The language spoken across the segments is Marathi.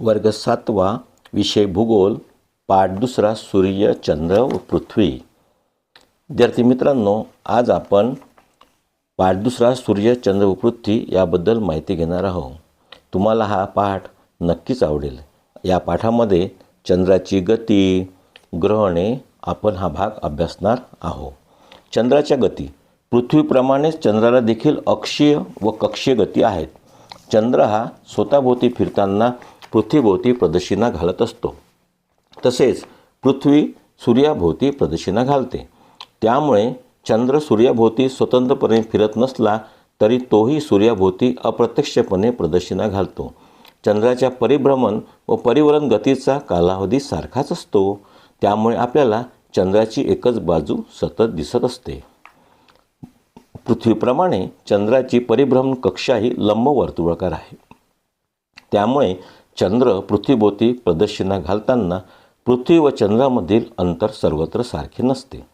वर्ग सातवा विषय भूगोल पाठ दुसरा सूर्य चंद्र व पृथ्वी. विद्यार्थी मित्रांनो आज आपण पाठ दुसरा सूर्य चंद्र व पृथ्वी याबद्दल माहिती घेणार आहोत. तुम्हाला हा पाठ नक्कीच आवडेल. या पाठामध्ये चंद्राची गती ग्रहणे आपण हा भाग अभ्यासणार आहोत. चंद्राच्या गती. पृथ्वीप्रमाणेच चंद्राला देखील अक्षीय व कक्षीय गती आहेत. चंद्र हा स्वतःभोवती फिरताना पृथ्वीभोवती प्रदक्षिणा घालत असतो. तसेच पृथ्वी सूर्याभोवती प्रदक्षिणा घालते. त्यामुळे चंद्र सूर्याभोवती स्वतंत्रपणे फिरत नसला तरी तोही सूर्याभोवती अप्रत्यक्षपणे प्रदक्षिणा घालतो. चंद्राच्या परिभ्रमण व परिवलन गतीचा कालावधी सारखाच असतो. त्यामुळे आपल्याला चंद्राची एकच बाजू सतत दिसत असते. पृथ्वीप्रमाणे चंद्राची परिभ्रमण कक्षाही लंबवर्तुळाकार आहे. त्यामुळे चंद्र पृथ्वीभोवती प्रदक्षिणा घालताना पृथ्वी व चंद्रामधील अंतर सर्वत्र सारखे नसते.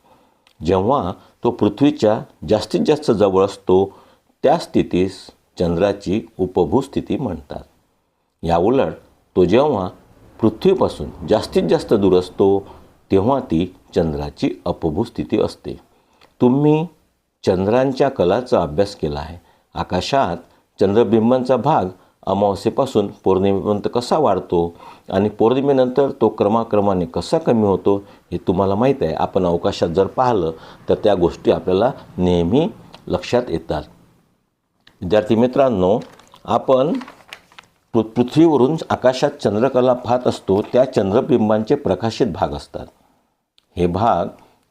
जेव्हा तो पृथ्वीच्या जास्तीत जास्त जवळ असतो त्या स्थितीस चंद्राची उपभूस्थिती म्हणतात. याउलट तो जेव्हा पृथ्वीपासून जास्तीत जास्त दूर असतो तेव्हा ती चंद्राची अपभूस्थिती असते. तुम्ही चंद्रांच्या कलाचा अभ्यास केला आहे. आकाशात चंद्रबिंबांचा भाग अमावस्येपासून पौर्णिमेपर्यंत कसा वाढतो आणि पौर्णिमेनंतर तो क्रमाक्रमाने कसा कमी होतो हे तुम्हाला माहीत आहे. आपण अवकाशात जर पाहिलं तर त्या गोष्टी आपल्याला नेहमी लक्षात येतात. विद्यार्थी मित्रांनो आपण पृ पृथ्वीवरून आकाशात चंद्रकला पाहत असतो त्या चंद्रबिंबांचे प्रकाशित भाग असतात. हे भाग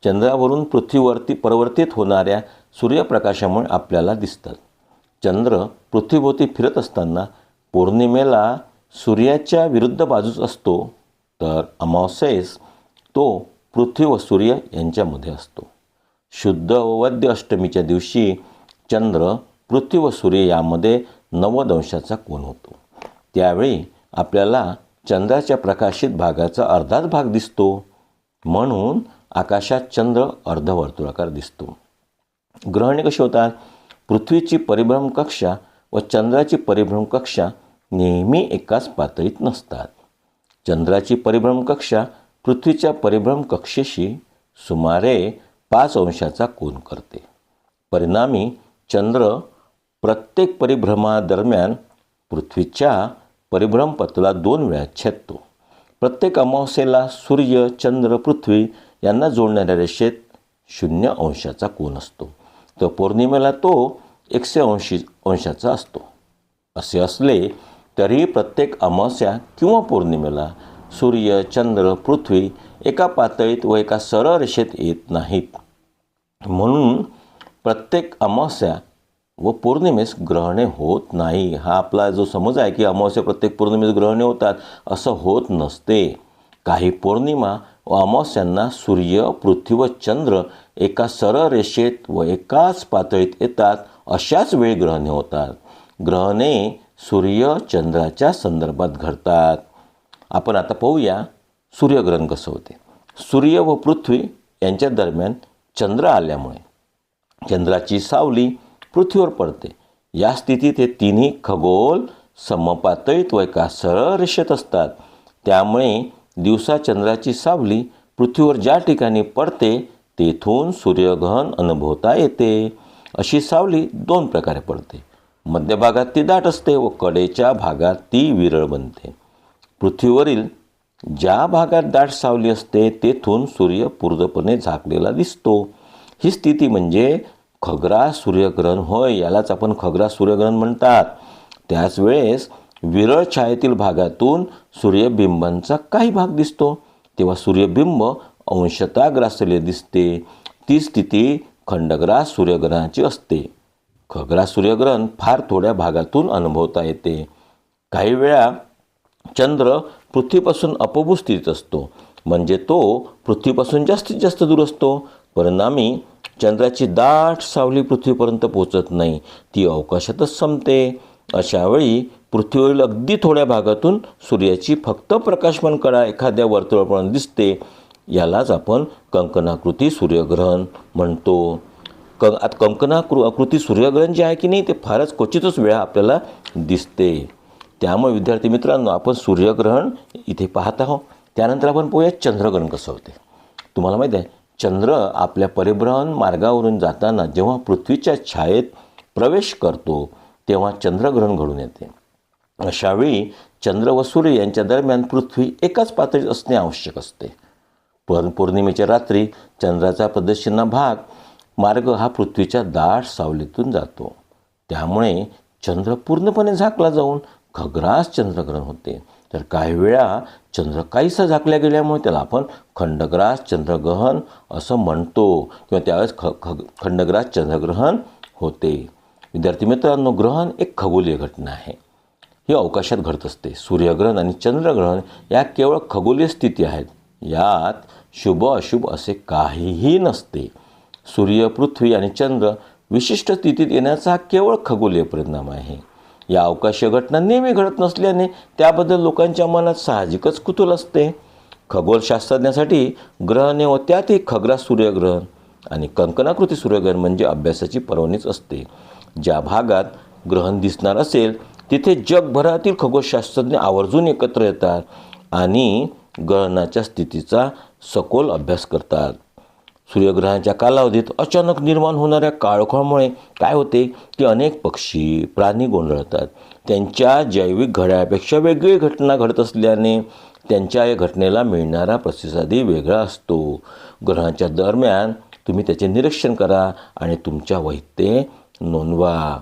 चंद्रावरून पृथ्वीवरती परिवर्तित होणाऱ्या सूर्यप्रकाशामुळे आपल्याला दिसतात. चंद्र पृथ्वीभोवती फिरत असताना पौर्णिमेला सूर्याच्या विरुद्ध बाजूस असतो तर अमावस्येस तो पृथ्वी व सूर्य यांच्यामध्ये असतो. शुद्ध व वद्य अष्टमीच्या दिवशी चंद्र पृथ्वी व सूर्य यामध्ये नव्वद अंशाचा होतो. त्यावेळी आपल्याला चंद्राच्या प्रकाशित भागाचा अर्धाच भाग दिसतो म्हणून आकाशात चंद्र अर्धवर्तुळाकार दिसतो. ग्रहणे कशी होतात? पृथ्वीची परिभ्रम कक्षा व चंद्राची परिभ्रम कक्षा नेहमी एकाच पातळीत नसतात. चंद्राची परिभ्रम कक्षा पृथ्वीच्या परिभ्रम कक्षेशी सुमारे पाच अंशाचा कोन करते. परिणामी चंद्र प्रत्येक परिभ्रमादरम्यान पृथ्वीच्या परिभ्रमपथला दोन वेळा छेदतो. प्रत्येक अमावस्येला सूर्य चंद्र पृथ्वी यांना जोडणाऱ्या रेषेत शून्य अंशाचा कोन असतो. तर पौर्णिमेला तो एकशे ऐंशी अंशाचा असतो. असे असले तरी प्रत्येक अमावस्या किंवा पौर्णिमेला सूर्य चंद्र पृथ्वी एका पातळीत व एका सरळ रेषेत येत नाहीत. म्हणून प्रत्येक अमावस्या व पौर्णिमेस ग्रहणे होत नाही. हा आपला जो समज आहे की अमावस्या प्रत्येक पौर्णिमेस ग्रहणे होतात असं होत नसते. काही पौर्णिमा व यांना सूर्य पृथ्वी व चंद्र एका सरळ रेषेत व एकाच पातळीत येतात अशाच वेळी ग्रहणे होतात. ग्रहणे सूर्य चंद्राच्या संदर्भात घडतात. आपण आता पाहूया सूर्यग्रहण कसं होते. सूर्य व पृथ्वी यांच्या दरम्यान चंद्र आल्यामुळे. चंद्राची सावली पृथ्वीवर पडते. या स्थितीत हे तिन्ही खगोल समपातळीत व एका सरळ रेषेत असतात. त्यामुळे दिवसा चंद्राची सावली पृथ्वीवर ज्या ठिकाणी पडते तेथून सूर्यग्रहण अनुभवता येते. अशी सावली दोन प्रकारे पडते. मध्यभागात ती दाट असते व कडेच्या भागात ती विरळ बनते. पृथ्वीवरील ज्या भागात दाट सावली असते तेथून सूर्य पूर्णपणे झाकलेला दिसतो. ही स्थिती म्हणजे खगरा सूर्यग्रहण होय यालाच आपण खगरा सूर्यग्रहण म्हणतात. त्याच वेळेस विरळ छायेतील भागातून सूर्यबिंबांचा काही भाग दिसतो. तेव्हा सूर्यबिंब अंशता ग्रासले दिसते. ती स्थिती खंडग्रास सूर्यग्रहणाची असते. खग्रास सूर्यग्रहण फार थोड्या भागातून अनुभवता येते. काही वेळा चंद्र पृथ्वीपासून अपभू स्थितीत असतो. म्हणजे तो पृथ्वीपासून जास्तीत जास्त दूर असतो. परिणामी चंद्राची दाट सावली पृथ्वीपर्यंत पोचत नाही. ती अवकाशातच संपते. अशावेळी पृथ्वीवरील अगदी थोड्या भागातून सूर्याची फक्त प्रकाशमान कडा एखाद्या वर्तुळापर्यंत दिसते. यालाच आपण कंकणाकृती सूर्यग्रहण म्हणतो. क आता कंकणाकृ आकृती सूर्यग्रहण जे आहे की नाही ते फारच क्वचितच वेळा आपल्याला दिसते. त्यामुळे विद्यार्थी मित्रांनो आपण सूर्यग्रहण इथे पाहत आहोत. त्यानंतर आपण पाहूया चंद्रग्रहण कसं होते. तुम्हाला माहीत आहे चंद्र आपल्या परिभ्रमण मार्गावरून जाताना जेव्हा पृथ्वीच्या छायेत प्रवेश करतो तेव्हा चंद्रग्रहण घडून येते. अशावेळी चंद्र व सूर्य यांच्या दरम्यान पृथ्वी एकाच पातळीत असणे आवश्यक असते. पण पौर्णिमेच्या रात्री चंद्राचा प्रदक्षिणा भाग मार्ग हा पृथ्वीच्या दाट सावलीतून जातो. त्यामुळे चंद्र पूर्णपणे झाकला जाऊन खग्रास चंद्रग्रहण होते. तर काही वेळा चंद्र काहीसा झाकल्या गेल्यामुळे त्याला आपण खंडग्रास चंद्रग्रहण असं म्हणतो किंवा त्यावेळेस ख खग खंडग्रास चंद्रग्रहण होते. विद्यार्थी मित्रांनो ग्रहण एक खगोलीय घटना आहे. ही अवकाशात घडत असते. सूर्यग्रहण आणि चंद्रग्रहण या केवळ खगोलीय स्थिती आहेत. यात शुभ अशुभ असे काहीही नसते. सूर्य पृथ्वी आणि चंद्र विशिष्ट स्थितीत येण्याचा हा केवळ खगोलीय परिणाम आहे. या अवकाशीय घटना नेहमी घडत नसल्याने त्याबद्दल लोकांच्या मनात साहजिकच कुतूल असते. खगोलशास्त्रज्ञासाठी ग्रहणे व त्यातही खगरा सूर्यग्रहण आणि कंकणाकृती सूर्यग्रहण म्हणजे अभ्यासाची पर्वणीच असते. ज्या भागात ग्रहण दिसणार असेल तिथे जगभरातील खगोलशास्त्रज्ञ आवर्जून एकत्र येतात आणि ग्रहणाच्या स्थितीचा सखोल अभ्यास करतात. सूर्यग्रहणाच्या कालावधीत अचानक निर्माण होणाऱ्या काळोखामुळे काय होते की अनेक पक्षी प्राणी गोंधळतात. त्यांच्या जैविक घड्यापेक्षा वेगळी घटना घडत असल्याने त्यांच्या या घटनेला मिळणारा प्रतिसादही वेगळा असतो. ग्रहणाच्या दरम्यान तुम्ही त्याचे निरीक्षण करा आणि तुमच्या वहीत ते नोंदवा.